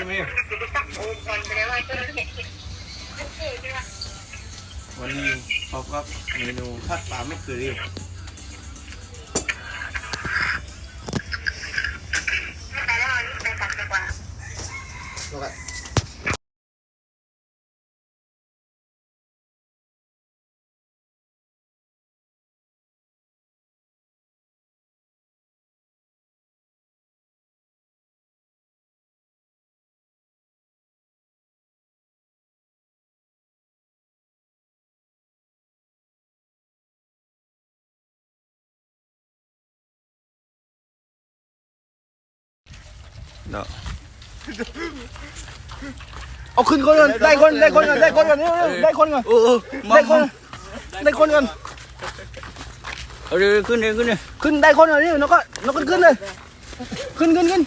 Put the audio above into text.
ช่ไหมตักโอนก่อนไปแล้วว่าจะเห็นเออใช่ไหมวันนี้พบกับเมนูผัดปลาไม่เกลือแต่แล้วอันดิ เนาะเอาขึ้นคนก่อนได้คนได้คนก่อนได้คนก่อนเร็วๆได้คนก่อนเออได้คนได้คนก่อนเอาเดี๋ยวขึ้นเลยขึ้นเลยขึ้นได้คนก่อนนี่นกก็นกก็ขึ้นเลยขึ้นขึ้นขึ้น